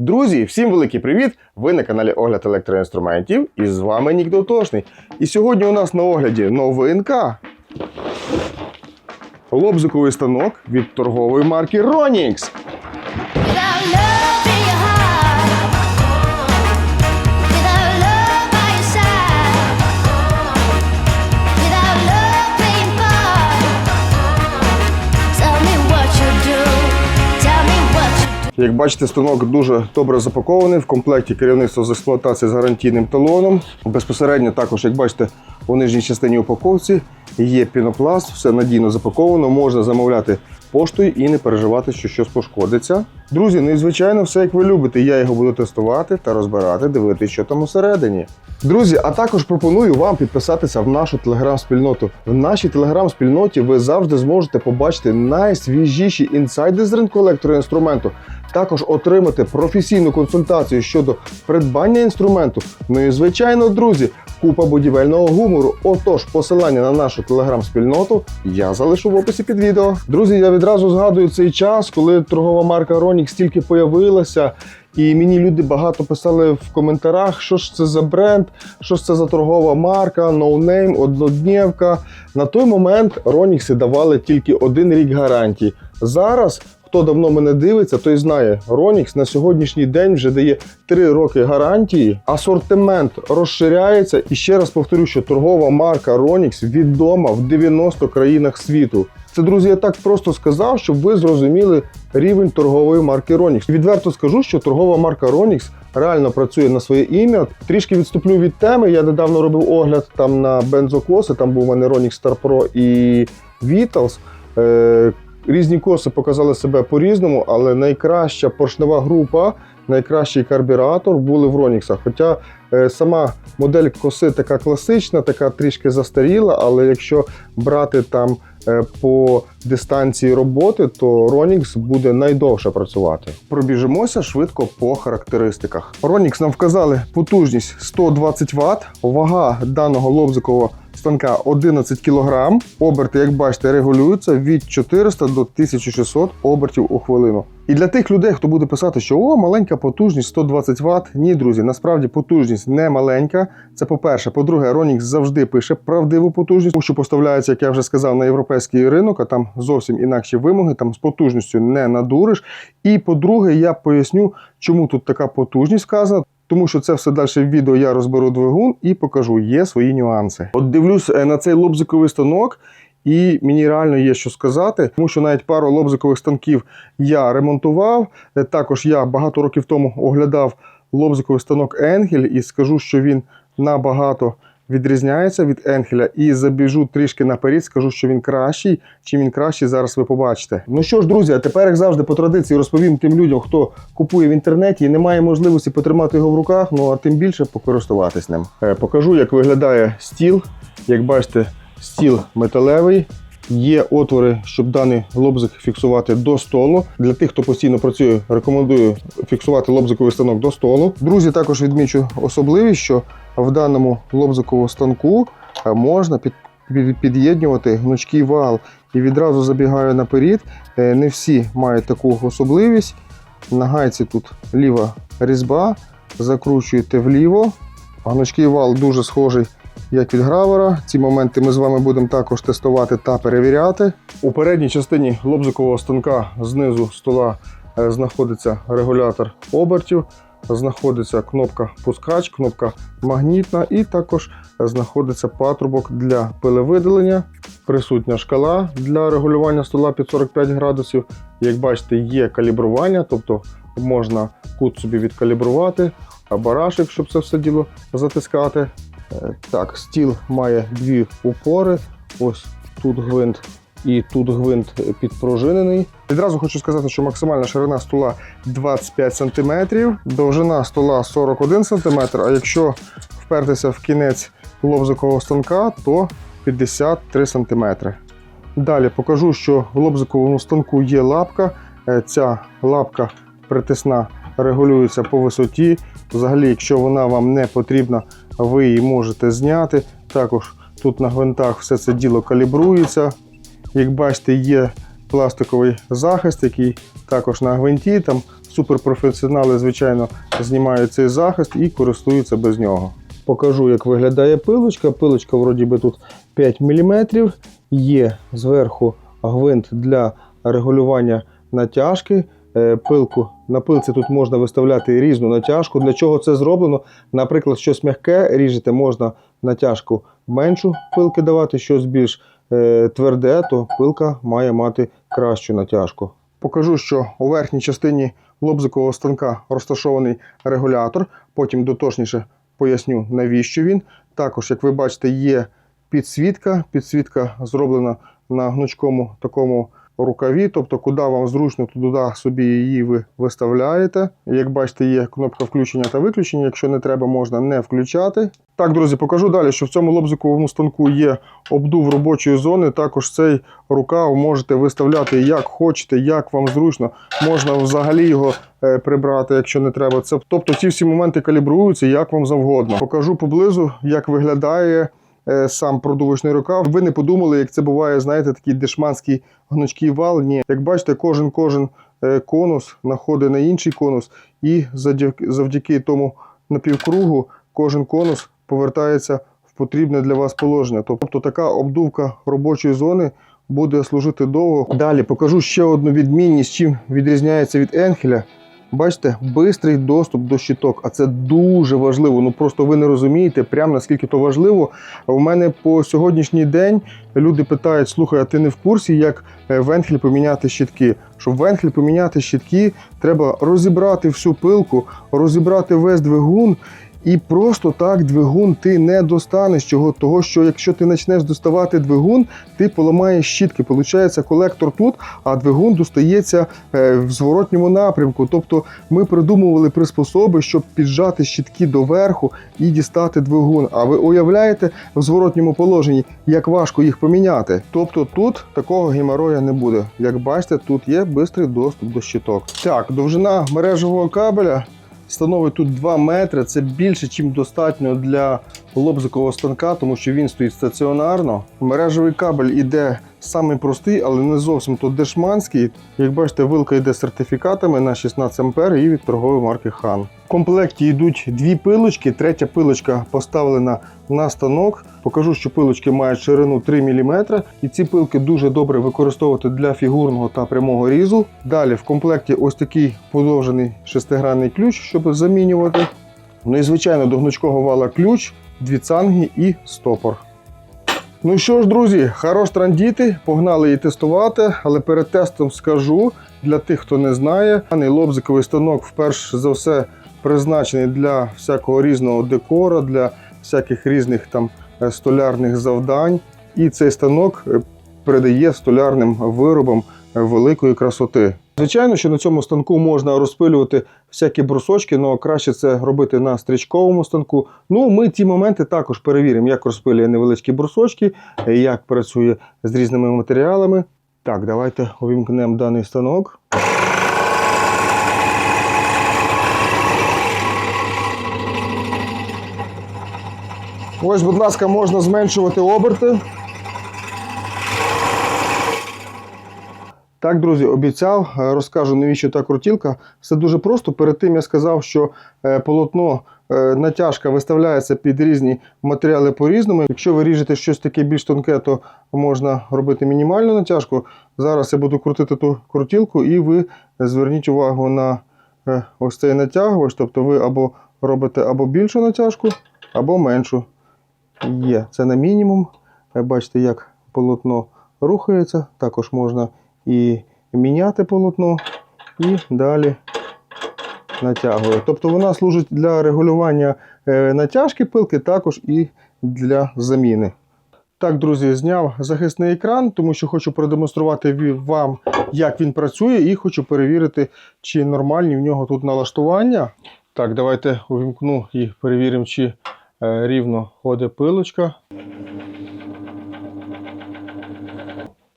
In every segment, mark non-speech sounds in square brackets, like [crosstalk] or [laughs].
Друзі, всім великий привіт! Ви на каналі Огляд електроінструментів і з вами Нік Дотошний. І сьогодні у нас на огляді новинка. Лобзиковий станок від торгової марки Ronix. Як бачите, станок дуже добре запакований. В комплекті керівництво з експлуатації з гарантійним талоном. Безпосередньо також, як бачите, у нижній частині упаковці є пінопласт, все надійно запаковано, можна замовляти поштою і не переживати, що щось пошкодиться. Друзі, ну і звичайно, все як ви любите. Я його буду тестувати та розбирати, дивитися, що там усередині. Друзі, а також пропоную вам підписатися в нашу телеграм-спільноту. В нашій телеграм-спільноті ви завжди зможете побачити найсвіжіші інсайди з ринку електроінструменту. Також отримати професійну консультацію щодо придбання інструменту. Ну і звичайно, друзі, купа будівельного гумору. Отож, посилання на нашу телеграм-спільноту я залишу в описі під відео. Друзі, я відразу згадую цей час, коли торгова марка Ronix тільки появилася. І мені люди багато писали в коментарях, що ж це за бренд, що ж це за торгова марка, ноунейм, однодневка. На той момент Ronix давали тільки один рік гарантії. Зараз Хто давно мене дивиться, той знає, Ronix на сьогоднішній день вже дає 3 роки гарантії. Асортимент розширяється. І ще раз повторю, що торгова марка Ronix відома в 90 країнах світу. Це, друзі, я так просто сказав, щоб ви зрозуміли рівень торгової марки Ronix. Відверто скажу, що торгова марка Ronix реально працює на своє ім'я. Трішки відступлю від теми. Я недавно робив огляд там на бензокоси. Там був у мене Ronix Star Pro і Vitals. Різні коси показали себе по-різному, але найкраща поршнева група, найкращий карбюратор були в Роніксах. Хоча е, сама модель коси така класична, така трішки застаріла, але якщо брати там е, по дистанції роботи, то Ronix буде найдовше працювати. Пробіжимося швидко по характеристиках. Ronix нам вказали потужність 120 Вт, вага даного лобзикового станка 11 кг. Оберти, як бачите, регулюються від 400 до 1600 обертів у хвилину. І для тих людей, хто буде писати, що о, маленька потужність 120 Вт. Ні, друзі, насправді потужність не маленька. Це по-перше. По-друге, Ronix завжди пише правдиву потужність, тому що поставляється, як я вже сказав, на європейський ринок, а там зовсім інакші вимоги, там з потужністю не надуриш. І по-друге, я поясню, чому тут така потужність вказана. Тому що це все далі в відео я розберу двигун і покажу, є свої нюанси. От дивлюсь е, на цей лобзиковий станок, і мені реально є що сказати, тому що навіть пару лобзикових станків я ремонтував. Е, Також я багато років тому оглядав лобзиковий станок Енгель і скажу, що він набагато відрізняється від Енхеля. І забіжу трішки наперед, скажу, що він кращий. Чим він кращий, зараз ви побачите. Ну що ж, друзі, а тепер, як завжди, по традиції розповім тим людям, хто купує в інтернеті і не має можливості потримати його в руках, ну а тим більше покористуватись ним. Е, Покажу, як виглядає стіл. Як бачите, стіл металевий. Є отвори, щоб даний лобзик фіксувати до столу. Для тих, хто постійно працює, рекомендую фіксувати лобзиковий станок до столу. Друзі, також відмічу особливість, що в даному лобзиковому станку е, можна під, під- під'єднувати гнучкий вал. І відразу забігаю наперед. Е, Не всі мають таку особливість. На гайці тут ліва різьба, закручуєте вліво. Гнучкий вал дуже схожий як від гравера. Ці моменти ми з вами будемо також тестувати та перевіряти. У передній частині лобзикового станка знизу стола е, знаходиться регулятор обертів, знаходиться кнопка пускач, кнопка магнітна, і також знаходиться патрубок для пилевидалення. Присутня шкала для регулювання стола під 45 градусів. Як бачите, є калібрування, тобто можна кут собі відкалібрувати, а барашек, щоб це все діло затискати. Е, Так, стіл має дві упори. Ось тут гвинт і тут гвинт підпружинений. Відразу хочу сказати, що максимальна ширина стола 25 см, довжина стола 41 см, а якщо впертися в кінець лобзикового станка, то 53 см. Далі покажу, що в лобзиковому станку є лапка. Е, Ця лапка притисна регулюється по висоті. Взагалі, якщо вона вам не потрібна, ви її можете зняти. Також тут на гвинтах все це діло калібрується. Як бачите, є пластиковий захист, який також на гвинті. Там суперпрофесіонали, звичайно, знімають цей захист і користуються без нього. Покажу, як виглядає пилочка. Пилочка, вроді би, тут 5 мм. Є зверху гвинт для регулювання натяжки. Е, Пилку на пилці тут можна виставляти різну натяжку. Для чого це зроблено? Наприклад, щось м'яке ріжете, можна натяжку меншу пилки давати, щось більш е, тверде, то пилка має мати кращу натяжку. Покажу, що у верхній частині лобзикового станка розташований регулятор. Потім дотошніше поясню, навіщо він. Також, як ви бачите, є підсвітка. Підсвітка зроблена на гнучкому такому рукаві, тобто куди вам зручно, то туди собі її ви виставляєте. Як бачите, є кнопка включення та виключення. Якщо не треба, можна не включати. Так, друзі, покажу далі, що в цьому лобзиковому станку є обдув робочої зони. Також цей рукав можете виставляти як хочете, як вам зручно. Можна взагалі його е, прибрати, якщо не треба. Це тобто ці всі моменти калібруються як вам завгодно. Покажу поблизу, як виглядає сам продувочний рукав. Ви не подумали, як це буває, знаєте, такий дешманський гнучкий вал. Ні, як бачите, кожен кожен е, конус находить на інший конус, і завдяки тому напівкругу кожен конус повертається в потрібне для вас положення. Тобто така обдувка робочої зони буде служити довго. Далі покажу ще одну відмінність, чим відрізняється від Енхеля. Бачите, бистрий доступ до щиток, а це дуже важливо. Ну просто ви не розумієте, прям наскільки то важливо. У мене по сьогоднішній день люди питають: слухай, а ти не в курсі, як е, поміняти щитки? Щоб в поміняти щитки, треба розібрати всю пилку, розібрати весь двигун. І просто так двигун ти не достанеш чого, того, що якщо ти почнеш доставати двигун, ти поламаєш щітки. Получається, колектор тут, а двигун достається е, в зворотньому напрямку. Тобто ми придумували приспособи, щоб піджати щітки доверху і дістати двигун. А ви уявляєте в зворотньому положенні, як важко їх поміняти? Тобто тут такого геморроя не буде. Як бачите, тут є швидкий доступ до щиток. Так, довжина мережевого кабеля становить тут 2 метри. Це більше, ніж достатньо для лобзикового станка, тому що він стоїть стаціонарно. Мережевий кабель іде самий простий, але не зовсім то дешманський. Як бачите, вилка йде сертифікатами на 16 ампер і від торгової марки Хан. В комплекті йдуть дві пилочки. Третя пилочка поставлена на станок. Покажу, що пилочки мають ширину 3 мм, і ці пилки дуже добре використовувати для фігурного та прямого різу. Далі в комплекті ось такий подовжений шестигранний ключ, щоб замінювати. Ну і звичайно до гнучкого вала ключ, дві цанги і стопор. Ну що ж, друзі, хорош трандіти, погнали її тестувати, але перед тестом скажу для тих, хто не знає, даний лобзиковий станок вперше за все призначений для всякого різного декора, для всяких різних там е, столярних завдань. І цей станок е, передає столярним виробам е, великої красоти. Звичайно, що на цьому станку можна розпилювати всякі брусочки, але краще це робити на стрічковому станку. Ну, ми ті моменти також перевіримо, як розпилює невеличкі брусочки, як працює з різними матеріалами. Так, давайте увімкнемо даний станок. Ось, будь ласка, можна зменшувати оберти. Так, друзі, обіцяв, е, розкажу, навіщо та крутілка. Все дуже просто. Перед тим я сказав, що е, полотно е, натяжка виставляється під різні матеріали по-різному. Якщо ви ріжете щось таке більш тонке, то можна робити мінімальну натяжку. Зараз я буду крутити ту крутілку, і ви зверніть увагу на ось цей натягувач. Тобто ви або робите або більшу натяжку, або меншу. Є, це на мінімум. Бачите, як полотно рухається. Також можна і міняти полотно, і далі натягує. Тобто вона служить для регулювання е, натяжки пилки, також і для заміни. Так, друзі, зняв захисний екран, тому що хочу продемонструвати вам, як він працює, і хочу перевірити, чи нормальні в нього тут налаштування. Так, давайте увімкну і перевіримо, чи е, рівно ходить пилочка.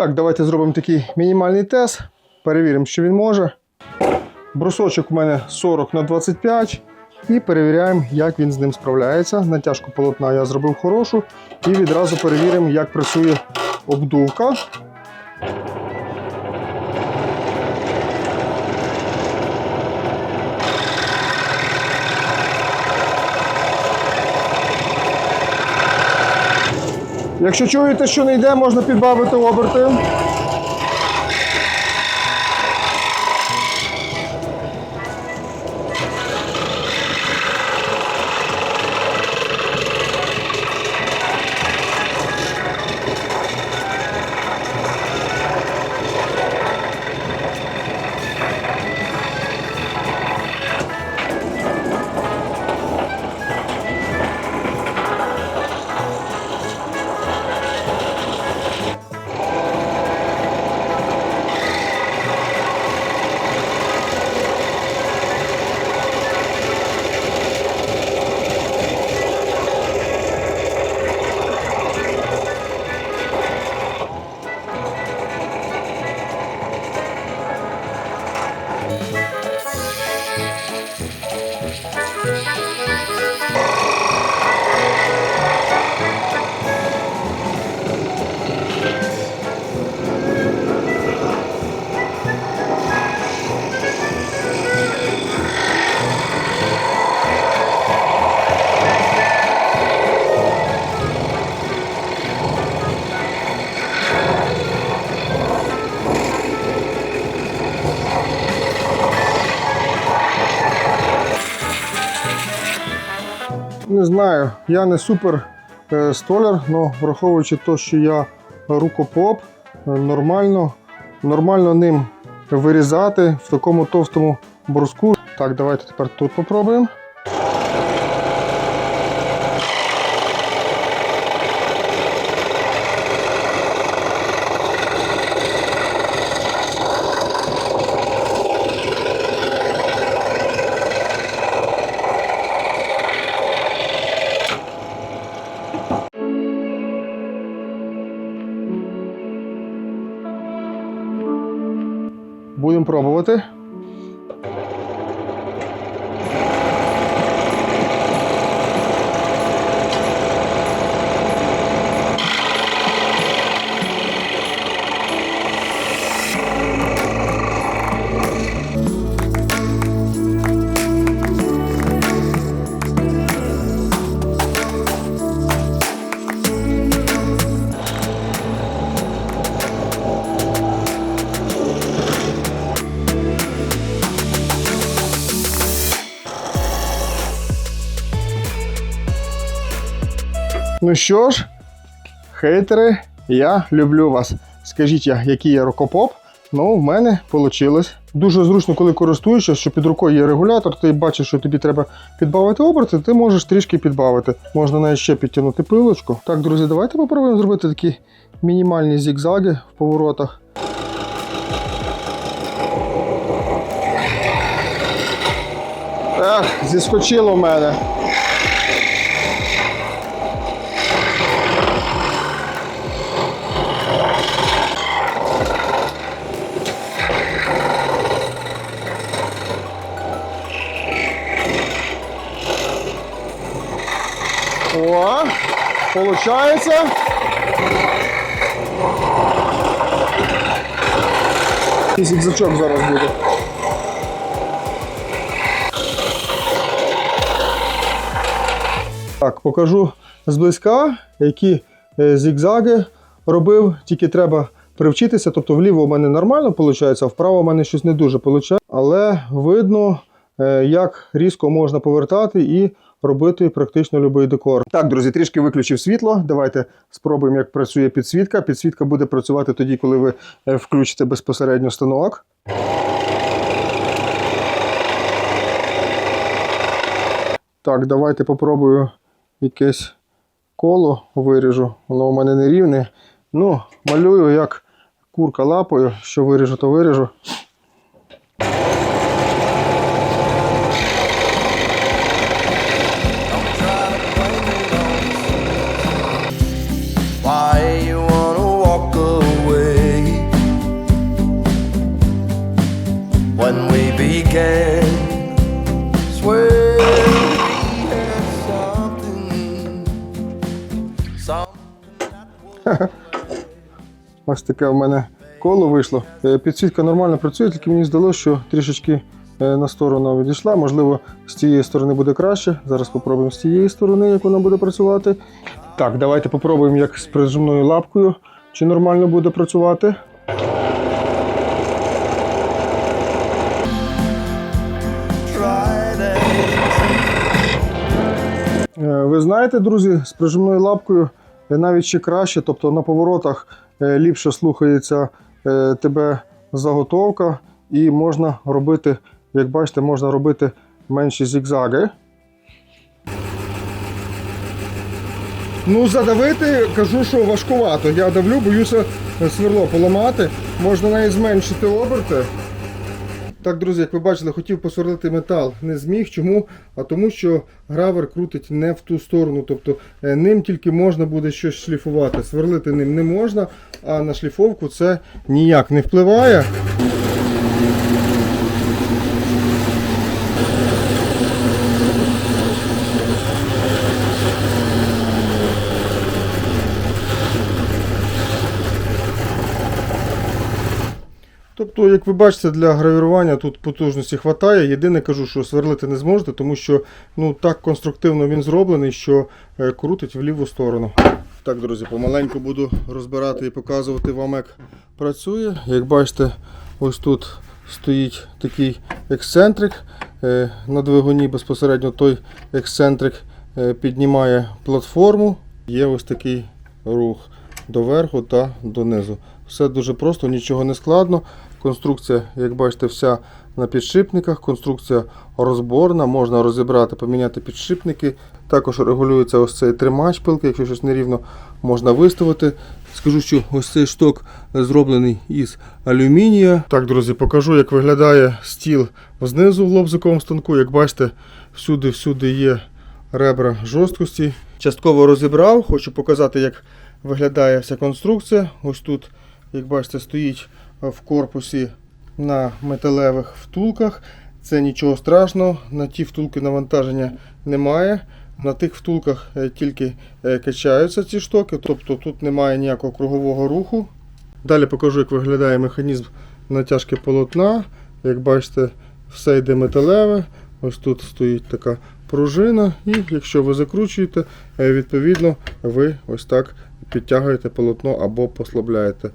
Так, давайте зробимо такий мінімальний тест. Перевіримо, що він може. Брусочок у мене 40 на 25 і перевіряємо, як він з ним справляється. Натяжку полотна я зробив хорошу. І відразу перевіримо, як працює обдувка. Якщо чуєте, що не йде, можна підбавити оберти. Не знаю, я не супер е, столяр, але враховуючи те, що я рукопоп, е, нормально, нормально ним вирізати в такому товстому бруску. Так, давайте тепер тут попробуємо. Будемо пробувати. Ну що ж, хейтери, я люблю вас. Скажіть, який я рукопоп? Ну, в мене вийшло. Дуже зручно, коли користуєшся, що під рукою є регулятор, ти бачиш, що тобі треба підбавити оберти, ти можеш трішки підбавити. Можна навіть ще підтягнути пилочку. Так, друзі, давайте попробуємо зробити такі мінімальні зігзаги в поворотах. Ех, зіскочило в мене. О, І зігзачок зараз буде. Так, покажу зблизька, які е, зігзаги робив, тільки треба привчитися. Тобто вліво у мене нормально виходить, а вправо у мене щось не дуже виходить. Але видно, е, як різко можна повертати і робити практично будь-який декор. Так, друзі, трішки виключив світло. Давайте спробуємо, як працює підсвітка. Підсвітка буде працювати тоді, коли ви е, включите безпосередньо станок. Так, давайте попробую якесь коло виріжу. Воно у мене не рівне. Ну, малюю як курка лапою, що виріжу, то виріжу. [laughs] Ось таке в мене коло вийшло. Е, Підсвітка нормально працює, тільки мені здалося, що трішечки е, на сторону відійшла. Можливо, з цієї сторони буде краще. Зараз попробуємо з цієї сторони, як вона буде працювати. Так, давайте попробуємо, як з прижимною лапкою, чи нормально буде працювати. Е, Ви знаєте, друзі, з прижимною лапкою навіть ще краще, тобто на поворотах е, ліпше слухається е, тебе заготовка, і можна робити, як бачите, можна робити менші зігзаги. Ну, задавити, кажу, що важкувато. Я давлю, боюся е, сверло поламати. Можна навіть зменшити оберти. Так, друзі, як ви бачили, хотів посверлити метал, не зміг. Чому? А тому, що гравер крутить не в ту сторону. Тобто е, ним тільки можна буде щось шліфувати. Сверлити ним не можна, а на шліфовку це ніяк не впливає. Тобто, як ви бачите, для гравірування тут потужності вистачає. Єдине кажу, що сверлити не зможете, тому що ну, так конструктивно він зроблений, що е, крутить в ліву сторону. Так, друзі, помаленьку буду розбирати і показувати вам, як працює. Як бачите, ось тут стоїть такий ексцентрик. Е, На двигуні безпосередньо той ексцентрик е, піднімає платформу. Є ось такий рух доверху та донизу. Все дуже просто, нічого не складно. Конструкція, як бачите, вся на підшипниках. Конструкція розборна, можна розібрати, поміняти підшипники. Також регулюється ось цей тримач пилки, якщо щось нерівно, можна виставити. Скажу, що ось цей шток зроблений із алюмінія. Так, друзі, покажу, як виглядає стіл знизу в лобзиковому станку. Як бачите, всюди-всюди є ребра жорсткості. Частково розібрав, хочу показати, як виглядає вся конструкція. Ось тут, як бачите, стоїть в корпусі на металевих втулках. Це нічого страшного, на ті втулки навантаження немає. На тих втулках е, тільки е, качаються ці штоки, тобто тут немає ніякого кругового руху. Далі покажу, як виглядає механізм натяжки полотна. Як бачите, все йде металеве. Ось тут стоїть така пружина, і якщо ви закручуєте, е, відповідно ви ось так підтягуєте полотно або послабляєте.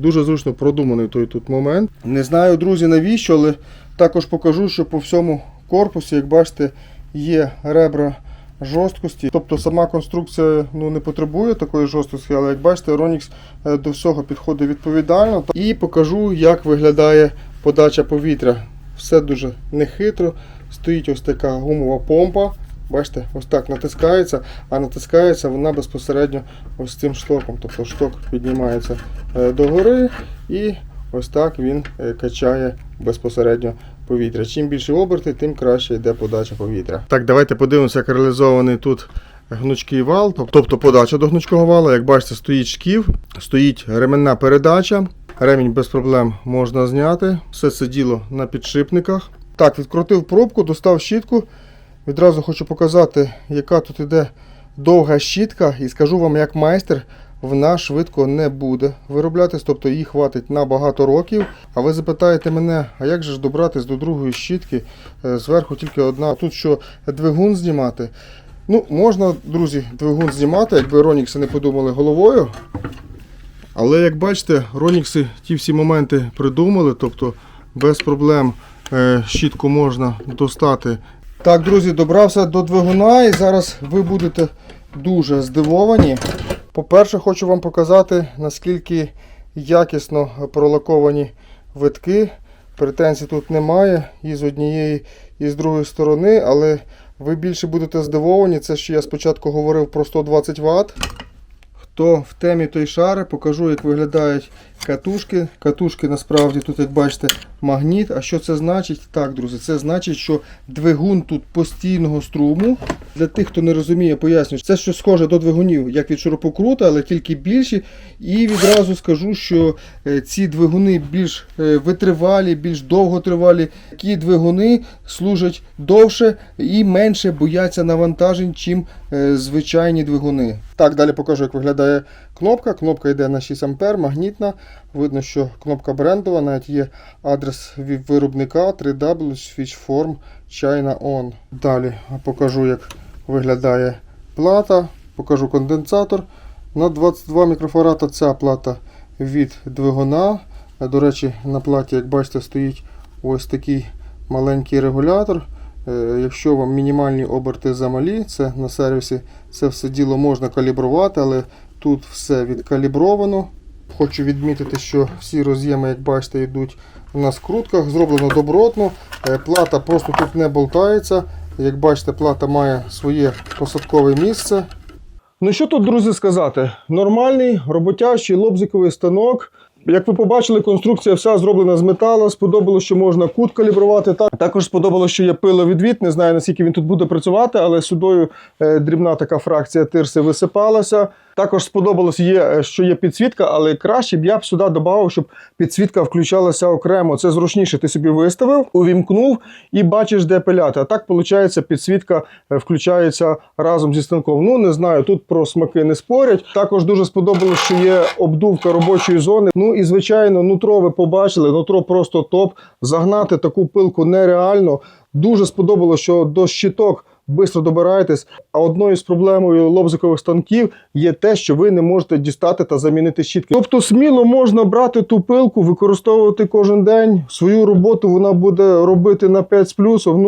Дуже зручно продуманий той тут момент. Не знаю, друзі, навіщо, але також покажу, що по всьому корпусі, як бачите, є ребра жорсткості. Тобто сама конструкція ну, не потребує такої жорсткості, але як бачите, Ronix е, до всього підходить відповідально. І покажу, як виглядає подача повітря. Все дуже нехитро. Стоїть ось така гумова помпа. Бачите, ось так натискається, а натискається вона безпосередньо ось цим штоком. Тобто шток піднімається е, догори і ось так він е, качає безпосередньо повітря. Чим більше оберти, тим краще йде подача повітря. Так, давайте подивимося, як реалізований тут гнучкий вал, тобто подача до гнучкого вала. Як бачите, стоїть шків, стоїть ременна передача. Ремінь без проблем можна зняти. Все це діло на підшипниках. Так, відкрутив пробку, достав щітку. Відразу хочу показати, яка тут іде довга щітка, і скажу вам, як майстер, вона швидко не буде вироблятись, тобто їй хватить на багато років. А ви запитаєте мене, а як же ж добратись до другої щітки? Е, Зверху тільки одна. Тут що двигун знімати? Ну, можна, друзі, двигун знімати, якби Ронікси не подумали головою. Але як бачите, Ронікси ті всі моменти придумали, тобто без проблем е, щітку можна достати. Так, друзі, добрався до двигуна і зараз ви будете дуже здивовані. По-перше, хочу вам показати, наскільки якісно пролаковані витки. Претензій тут немає і з однієї, і з другої сторони, але ви більше будете здивовані. Це що я спочатку говорив про 120 Вт. Хто в темі той шари, покажу, як виглядають катушки. Катушки насправді тут, як бачите, магніт. А що це значить? Так, друзі, це значить, що двигун тут постійного струму. Для тих, хто не розуміє, пояснюю, це щось схоже до двигунів, як від шурупокрута, але тільки більші. І відразу скажу, що е, ці двигуни більш е, витривалі, більш довготривалі. Такі двигуни служать довше і менше бояться навантажень, чим е, звичайні двигуни. Так, далі покажу, як виглядає кнопка. Кнопка йде на 6 А, магнітна. Видно, що кнопка брендова, навіть є адрес виробника 3W Switchform China On. Далі покажу, як виглядає плата, покажу конденсатор. На 22 мікрофарада ця плата від двигуна. До речі, на платі, як бачите, стоїть ось такий маленький регулятор. Е, Якщо вам мінімальні оберти замалі, це на сервісі це все діло можна калібрувати, але тут все відкалібровано. Хочу відмітити, що всі роз'єми, як бачите, йдуть на скрутках, зроблено добротно. Е, Плата просто тут не болтається. Як бачите, плата має своє посадкове місце. Ну що тут, друзі, сказати? Нормальний роботящий лобзиковий станок. Як ви побачили, конструкція вся зроблена з металу. Сподобалося, що можна кут калібрувати. Так також сподобалося, що є пиловідвід. Не знаю наскільки він тут буде працювати, але сюдою е, дрібна така фракція тирси висипалася. Також сподобалось, є, е, що є підсвітка, але краще б я б сюди додав, щоб підсвітка включалася окремо. Це зручніше. Ти собі виставив, увімкнув і бачиш, де пиляти. А так, виходить, підсвітка е, включається разом зі станком. Ну не знаю, тут про смаки не спорять. Також дуже сподобалось, що є обдувка робочої зони. Ну і звичайно, нутро ви побачили. Нутро просто топ. Загнати таку пилку нереально. Дуже сподобалось, що до щиток швидко добираєтесь. А одною з проблемою лобзикових станків є те, що ви не можете дістати та замінити щітки. Тобто сміло можна брати ту пилку, використовувати кожен день. Свою роботу вона буде робити на 5 з плюсом. Ну,